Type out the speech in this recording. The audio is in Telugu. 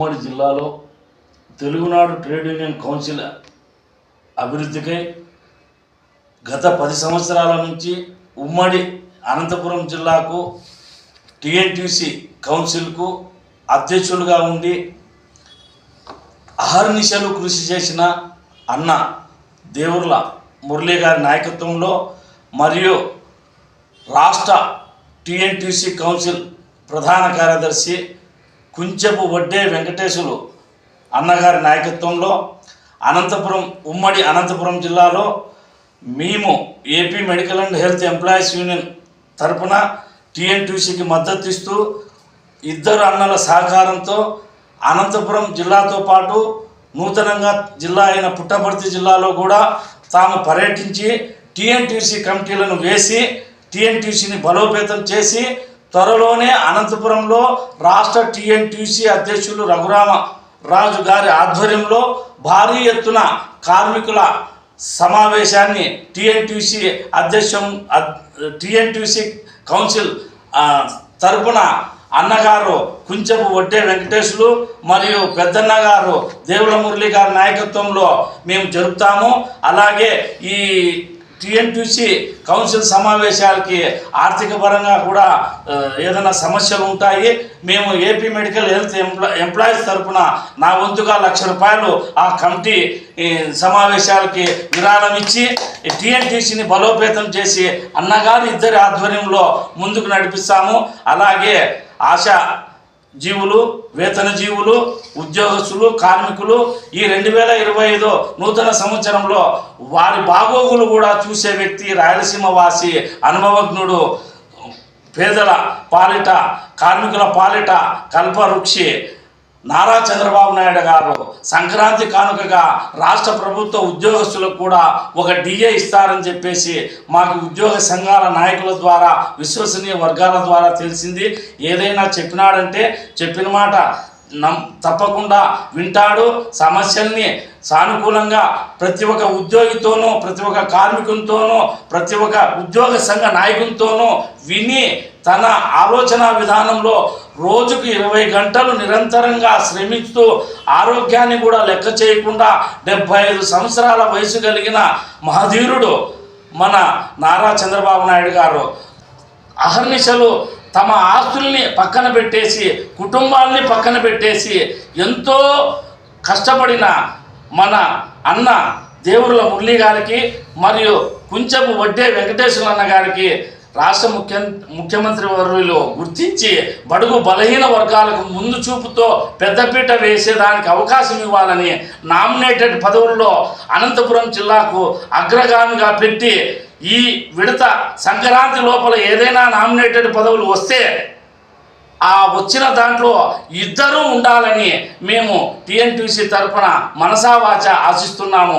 ఉమ్మడి జిల్లాలో తెలుగునాడు ట్రేడ్ యూనియన్ కౌన్సిల్ అభివృద్ధికై గత పది సంవత్సరాల నుంచి ఉమ్మడి అనంతపురం జిల్లాకు టిఎన్టీసీ కౌన్సిల్కు అధ్యక్షులుగా ఉండి అహర్నిశలు కృషి చేసిన అన్న దేవుర్ల మురళీ గారి నాయకత్వంలో మరియు రాష్ట్ర టిఎన్టీసీ కౌన్సిల్ ప్రధాన కార్యదర్శి కుంచెపు వడ్డే వెంకటేశులు అన్నగారి నాయకత్వంలో అనంతపురం ఉమ్మడి అనంతపురం జిల్లాలో మేము AP medical and health employees union తరపున టీఎన్టీసీకి మద్దతు ఇస్తూ ఇద్దరు అన్నల సహకారంతో అనంతపురం జిల్లాతో పాటు నూతనంగా జిల్లా అయిన పుట్టపర్తి జిల్లాలో కూడా తాము పర్యటించి టిఎన్టీసీ కమిటీలను వేసి టీఎన్టీసీని బలోపేతం చేసి త్వరలోనే అనంతపురంలో రాష్ట్ర టీఎన్టీసీ అధ్యక్షులు రఘురామ రాజు గారి ఆధ్వర్యంలో భారీ ఎత్తున కార్మికుల సమావేశాన్ని టిఎన్టీసీ అధ్యక్షం టిఎన్టీసీ కౌన్సిల్ తరపున అన్నగారు కుంచెపు వడ్డే వెంకటేశులు మరియు పెద్దన్న గారు దేవుల మురళి గారి నాయకత్వంలో మేము జరుపుతాము. అలాగే ఈ టిఎన్టీసీ కౌన్సిల్ సమావేశాలకి ఆర్థిక పరంగా కూడా ఏదైనా సమస్యలు ఉంటాయి మేము ఏపీ మెడికల్ హెల్త్ ఎంప్లాయీస్ తరపున నా వంతుగా లక్ష రూపాయలు ఆ కమిటీ ఈ, సమావేశాలకి విరాళం ఇచ్చి టిఎన్టీసీని బలోపేతం చేసి అన్నగారు ఇద్దరి ఆధ్వర్యంలో ముందుకు నడిపిస్తాము. అలాగే ఆశా జీవులు వేతన జీవులు ఉద్యోగస్తులు కార్మికులు ఈ రెండు వేల ఇరవై ఐదు నూతన సంవత్సరంలో వారి బాగోగులు కూడా చూసే వ్యక్తి రాయలసీమ వాసి అనుభవజ్ఞుడు పేదల పాలిట కార్మికుల పాలిట కల్పవృక్షి నారా చంద్రబాబు నాయుడు గారు సంక్రాంతి కానుకగా రాష్ట్ర ప్రభుత్వ ఉద్యోగస్తులకు కూడా ఒక డిఏ ఇస్తారని చెప్పేసి మాకు ఉద్యోగ సంఘాల నాయకుల ద్వారా విశ్వసనీయ వర్గాల ద్వారా తెలిసింది. ఏదైనా చెప్పినాడంటే చెప్పిన మాట నమ్ తప్పకుండా వింటాడు. సమస్యల్ని సానుకూలంగా ప్రతి ఒక్క ఉద్యోగితోనూ ప్రతి ఒక్క కార్మికునితోనూ ప్రతి ఒక్క ఉద్యోగ సంఘ నాయకునితోనూ విని తన ఆలోచన విధానంలో రోజుకు ఇరవై గంటలు నిరంతరంగా శ్రమిస్తూ ఆరోగ్యాన్ని కూడా లెక్క చేయకుండా డెబ్భై ఐదు సంవత్సరాల వయసు కలిగిన మహధీరుడు మన నారా చంద్రబాబు నాయుడు గారు అహర్నిశలు తమ ఆస్తుల్ని పక్కన పెట్టేసి కుటుంబాల్ని పక్కన పెట్టేసి ఎంతో కష్టపడిన మన అన్న దేవుళ్ళ మురళి గారికి మరియు కుంచెపు వడ్డే వెంకటేశ్వర అన్న గారికి రాష్ట్ర ముఖ్య ముఖ్యమంత్రి వర్యులు గుర్తించి బడుగు బలహీన వర్గాలకు ముందు చూపుతో పెద్దపీట వేసేదానికి అవకాశం ఇవ్వాలని నామినేటెడ్ పదవుల్లో అనంతపురం జిల్లాకు అగ్రగామిగా పెట్టి ఈ విడత సంక్రాంతి లోపల ఏదైనా నామినేటెడ్ పదవులు వస్తే ఆ వచ్చిన దాంట్లో ఇద్దరూ ఉండాలని మేము టిఎన్టీసీ తరఫున మనసావాచ ఆశిస్తున్నాము.